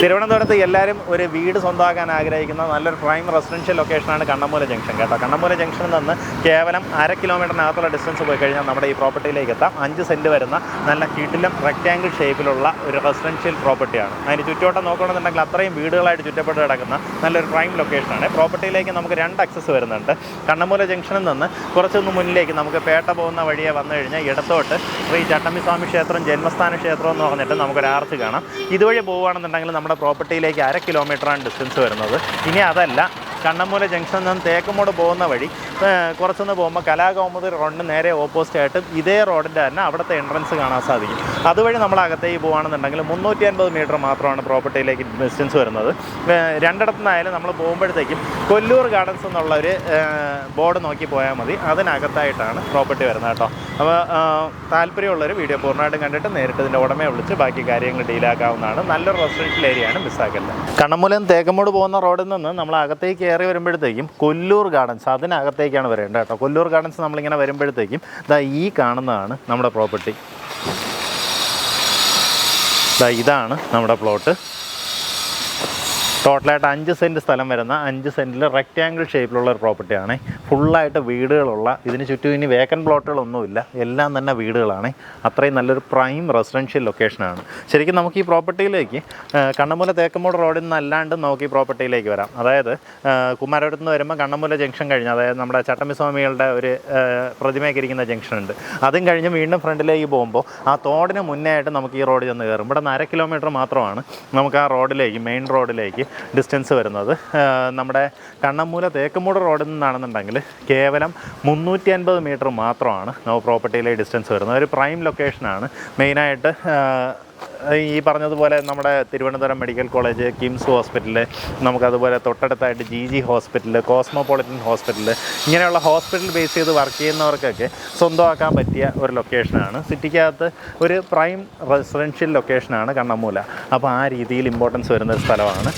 തിരുവനന്തപുരത്ത് എല്ലാവരും ഒരു വീട് സ്വന്തമാക്കാൻ ആഗ്രഹിക്കുന്ന നല്ലൊരു പ്രൈം റെസിഡൻഷ്യൽ ലൊക്കേഷനാണ് കണ്ണമൂല ജംഗ്ഷൻ കേട്ടോ. കണ്ണമൂല ജംഗ്ഷനിൽ നിന്ന് കേവലം അര കിലോമീറ്ററിനകത്തുള്ള ഡിസ്റ്റൻസ് പോയി കഴിഞ്ഞാൽ നമ്മുടെ ഈ പ്രോപ്പർട്ടിയിലേക്ക് എത്താം. അഞ്ച് സെന്റ് വരുന്ന നല്ല കീട്ടിലും റെക്റ്റാങ്കിൾ ഷേപ്പിലുള്ള ഒരു റെസിഡൻഷ്യൽ പ്രോപ്പർട്ടിയാണ് അതിന് ചുറ്റോട്ടം നോക്കുകയാണെന്നുണ്ടെങ്കിൽ അത്രയും വീടുകളായിട്ട് ചുറ്റപ്പെട്ട് കിടക്കുന്ന നല്ലൊരു പ്രൈം ലൊക്കേഷനാണ് പ്രോപ്പർട്ടിയിലേക്ക് നമുക്ക് രണ്ട് അക്സസ് വരുന്നുണ്ട്. കണ്ണമൂല ജംഗ്ഷനിൽ നിന്ന് കുറച്ചൊന്ന് മുന്നിലേക്ക് നമുക്ക് പേട്ട പോകുന്ന വഴിയെ വന്നു കഴിഞ്ഞാൽ ഇടത്തോട്ട് ശ്രീ ചട്ടമ്പിസ്വാമി ക്ഷേത്രം ജന്മസ്ഥാന ക്ഷേത്രം എന്ന് പറഞ്ഞിട്ട് നമുക്കൊരു ആർച്ച് കാണാം. ഇതുവഴി പോവുകയാണെന്നുണ്ടെങ്കിൽ നമ്മുടെ പ്രോപ്പർട്ടിയിലേക്ക് അര കിലോമീറ്ററാണ് ഡിസ്റ്റൻസ് വരുന്നത്. ഇനി അതല്ല കണ്ണമൂല ജംഗ്ഷനിൽ നിന്ന് തേക്കുമോട് പോകുന്ന വഴി കുറച്ചൊന്ന് പോകുമ്പോൾ കലാകൗമുദി റോഡിന് നേരെ ഓപ്പോസിറ്റ് ആയിട്ട് ഇതേ റോഡിന്റെ തന്നെ അവിടുത്തെ എൻട്രൻസ് കാണാൻ സാധിക്കും. അതുവഴി നമ്മൾ അകത്തേക്ക് പോകുകയാണെന്നുണ്ടെങ്കിൽ മുന്നൂറ്റി അൻപത് മീറ്റർ മാത്രമാണ് പ്രോപ്പർട്ടിയിലേക്ക് ഡിസ്റ്റൻസ് വരുന്നത്. രണ്ടിടത്തുനിന്നായാലും രണ്ടിടത്തു നമ്മൾ പോകുമ്പോഴത്തേക്കും കൊല്ലൂർ ഗാർഡൻസ് എന്നുള്ള ഒരു ബോർഡ് നോക്കി പോയാൽ മതി. അതിനകത്തായിട്ടാണ് പ്രോപ്പർട്ടി വരുന്നത് കേട്ടോ. അപ്പോൾ താല്പര്യമുള്ളൊരു വീഡിയോ പൂർണമായിട്ടും കണ്ടിട്ട് നേരിട്ട് ഇതിന്റെ ഉടമയെ വിളിച്ച് ബാക്കി കാര്യങ്ങൾ ഡീലാക്കാവുന്നതാണ് നല്ലൊരു റെസിഡൻഷ്യൽ ഏരിയയാണ് മിസ്സാക്കല്ല കണ്ണമൂലം തേക്കമൂട് പോകുന്ന റോഡിൽ നിന്ന് നമ്മൾ അകത്തേക്ക് കയറി വരുമ്പോഴത്തേക്കും കൊല്ലൂർ ഗാർഡൻസ് അതിനകത്തേക്കാണ് വരേണ്ടത് കേട്ടോ. കൊല്ലൂർ ഗാർഡൻസ് നമ്മളിങ്ങനെ വരുമ്പോഴത്തേക്കും ഇതാ ഈ കാണുന്നതാണ് നമ്മുടെ പ്രോപ്പർട്ടി ഇതാണ് നമ്മുടെ പ്ലോട്ട് ടോട്ടലായിട്ട് അഞ്ച് സെന്റ് സ്ഥലം വരുന്ന അഞ്ച് സെന്റിൽ റെക്റ്റാങ്കിൾ ഷേപ്പിലുള്ള ഒരു പ്രോപ്പർട്ടിയാണ് ഫുള്ളായിട്ട് വീടുകളുള്ള ഇതിന് ചുറ്റും ഇനി വേക്കൻ പ്ലോട്ടുകളൊന്നുമില്ല എല്ലാം തന്നെ വീടുകളാണ്. അത്രയും നല്ലൊരു പ്രൈം റെസിഡൻഷ്യൽ ലൊക്കേഷനാണ് ശരിക്കും നമുക്ക് ഈ പ്രോപ്പർട്ടിയിലേക്ക് കണ്ണമൂല തേക്കമൂട് റോഡിൽ നിന്ന് അല്ലാണ്ട് നമുക്ക് ഈ പ്രോപ്പർട്ടിയിലേക്ക് വരാം. അതായത് കുമാരപുരത്ത് നിന്ന് വരുമ്പോൾ കണ്ണമൂല ജംഗ്ഷൻ കഴിഞ്ഞ് അതായത് നമ്മുടെ ചട്ടമ്പിസ്വാമികളുടെ ഒരു പ്രതിമയൊക്കെ ഇരിക്കുന്ന ജംഗ്ഷൻ ഉണ്ട്. അതും കഴിഞ്ഞ് വീണ്ടും ഫ്രണ്ടിലേക്ക് പോകുമ്പോൾ ആ തോടിന് മുന്നേ ആയിട്ട് നമുക്ക് ഈ റോഡ് ചെന്ന് കയറും. ഇവിടെ നിന്ന് അര കിലോമീറ്റർ മാത്രമാണ് നമുക്ക് ആ റോഡിലേക്ക് മെയിൻ റോഡിലേക്ക് ഡിസ്റ്റൻസ് വരുന്നത്. നമ്മുടെ കണ്ണമ്മൂല തേക്കുമൂട് റോഡിൽ നിന്നാണെന്നുണ്ടെങ്കിൽ കേവലം മുന്നൂറ്റി അൻപത് മീറ്റർ മാത്രമാണ് നോ പ്രോപ്പർട്ടിയിലെ ഡിസ്റ്റൻസ് വരുന്നത്. ഒരു പ്രൈം ലൊക്കേഷനാണ് മെയിനായിട്ട് ഈ പറഞ്ഞതുപോലെ നമ്മുടെ Thiruvananthapuram medical college KIMS hospital നമുക്കതുപോലെ തൊട്ടടുത്തായിട്ട് G G hospital Cosmopolitan hospital ഇങ്ങനെയുള്ള ഹോസ്പിറ്റൽ ബേസ് ചെയ്ത് വർക്ക് ചെയ്യുന്നവർക്കൊക്കെ സ്വന്തമാക്കാൻ പറ്റിയ ഒരു ലൊക്കേഷനാണ്. സിറ്റിക്കകത്ത് ഒരു പ്രൈം റെസിഡൻഷ്യൽ ലൊക്കേഷനാണ് കണ്ണമ്മൂല അപ്പോൾ ആ രീതിയിൽ ഇമ്പോർട്ടൻസ് വരുന്ന ഒരു സ്ഥലമാണ്.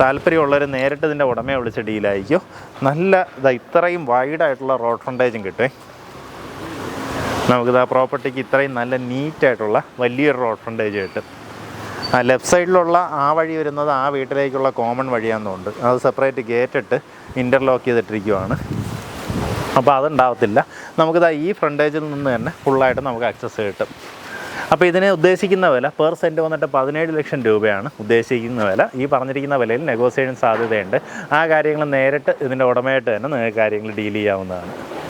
താല്പര്യമുള്ളവർ നേരിട്ട് ഇതിന്റെ ഉടമയെ വിളിച്ച് ഡീലായിരിക്കും. നല്ല ഇതാ ഇത്രയും വൈഡായിട്ടുള്ള റോഡ് ഫ്രണ്ടേജും കിട്ടുമേ നമുക്കിത് ആ പ്രോപ്പർട്ടിക്ക് ഇത്രയും നല്ല നീറ്റായിട്ടുള്ള വലിയൊരു റോഡ് ഫ്രണ്ടേജ് കിട്ടും ആ ലെഫ്റ്റ് സൈഡിലുള്ള ആ വഴി വരുന്നത് ആ വീട്ടിലേക്കുള്ള കോമൺ വഴിയാണെന്നുണ്ട്. അത് സെപ്പറേറ്റ് ഗേറ്റിട്ട് ഇന്റർലോക്ക് ചെയ്തിട്ടിരിക്കുവാണ്. അപ്പോൾ അതുണ്ടാവത്തില്ല. നമുക്കിത് ഈ ഫ്രണ്ടേജിൽ നിന്ന് തന്നെ ഫുള്ളായിട്ട് നമുക്ക് ആക്സസ് കിട്ടും. അപ്പോൾ ഇതിനെ ഉദ്ദേശിക്കുന്ന വില പെർ സെന്റ് വന്നിട്ട് പതിനേഴ് ലക്ഷം രൂപയാണ് ഉദ്ദേശിക്കുന്ന വില. ഈ പറഞ്ഞിരിക്കുന്ന വിലയിൽ നെഗോസിയേഷൻ സാധ്യതയുണ്ട്. ആ കാര്യങ്ങൾ നേരിട്ട് ഇതിന്റെ ഉടമയായിട്ട് തന്നെ കാര്യങ്ങൾ ഡീൽ ചെയ്യാവുന്നതാണ്.